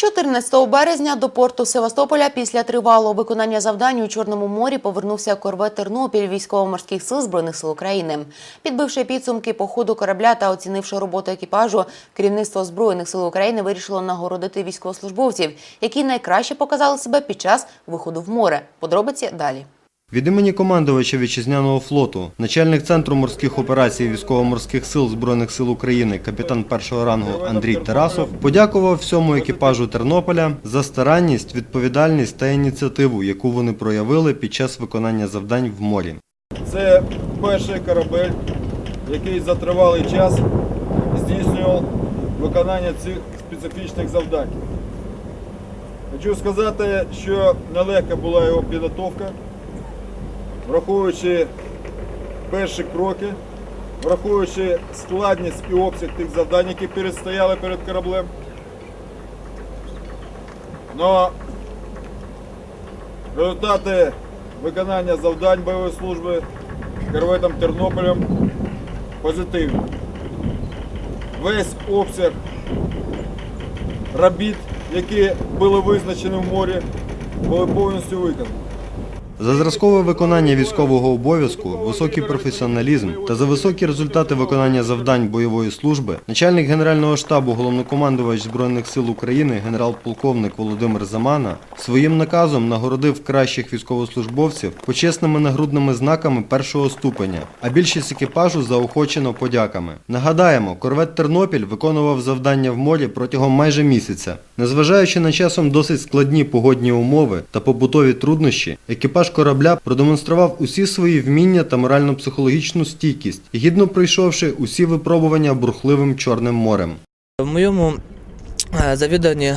14 березня до порту Севастополя після тривалого виконання завдань у Чорному морі повернувся корвет Тернопіль військово-морських сил Збройних сил України. Підбивши підсумки походу корабля та оцінивши роботу екіпажу, керівництво Збройних сил України вирішило нагородити військовослужбовців, які найкраще показали себе під час виходу в море. Подробиці далі. Від імені командувача вітчизняного флоту, начальник центру морських операцій військово-морських сил Збройних сил України, капітан першого рангу Андрій Тарасов, подякував всьому екіпажу Тернополя за старанність, відповідальність та ініціативу, яку вони проявили під час виконання завдань в морі. Це перший корабель, який за тривалий час здійснював виконання цих специфічних завдань. Хочу сказати, що нелегка була його підготовка, враховуючи перші кроки, враховуючи складність і обсяг тих завдань, які перестояли перед кораблем. Но результати виконання завдань бойової служби корветом Тернополем позитивні. Весь обсяг робіт, які були визначені в морі, були повністю виконані. За зразкове виконання військового обов'язку, високий професіоналізм та за високі результати виконання завдань бойової служби, начальник Генерального штабу головнокомандувач Збройних сил України генерал-полковник Володимир Замана своїм наказом нагородив кращих військовослужбовців почесними нагрудними знаками першого ступеня, а більшість екіпажу заохочено подяками. Нагадаємо, корвет Тернопіль виконував завдання в морі протягом майже місяця. Незважаючи на часом досить складні погодні умови та побутові труднощі, екіпаж корабля продемонстрував усі свої вміння та морально-психологічну стійкість, гідно пройшовши усі випробування бурхливим Чорним морем. В моєму е, завіданні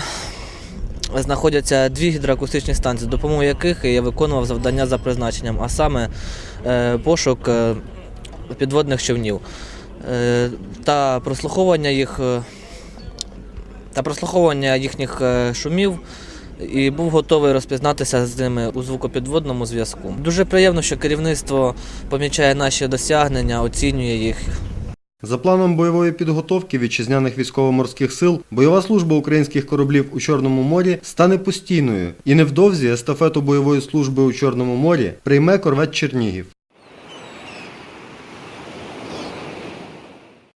знаходяться дві гідроакустичні станції, з допомогою яких я виконував завдання за призначенням, а саме е, пошук е, підводних човнів та прослуховування їх та прослуховування їхніх шумів. І був готовий розпізнатися з ними у звукопідводному зв'язку. Дуже приємно, що керівництво помічає наші досягнення, оцінює їх За планом бойової підготовки вітчизняних військово-морських сил, бойова служба українських кораблів у Чорному морі стане постійною, і невдовзі естафету бойової служби у Чорному морі прийме корвет Чернігів.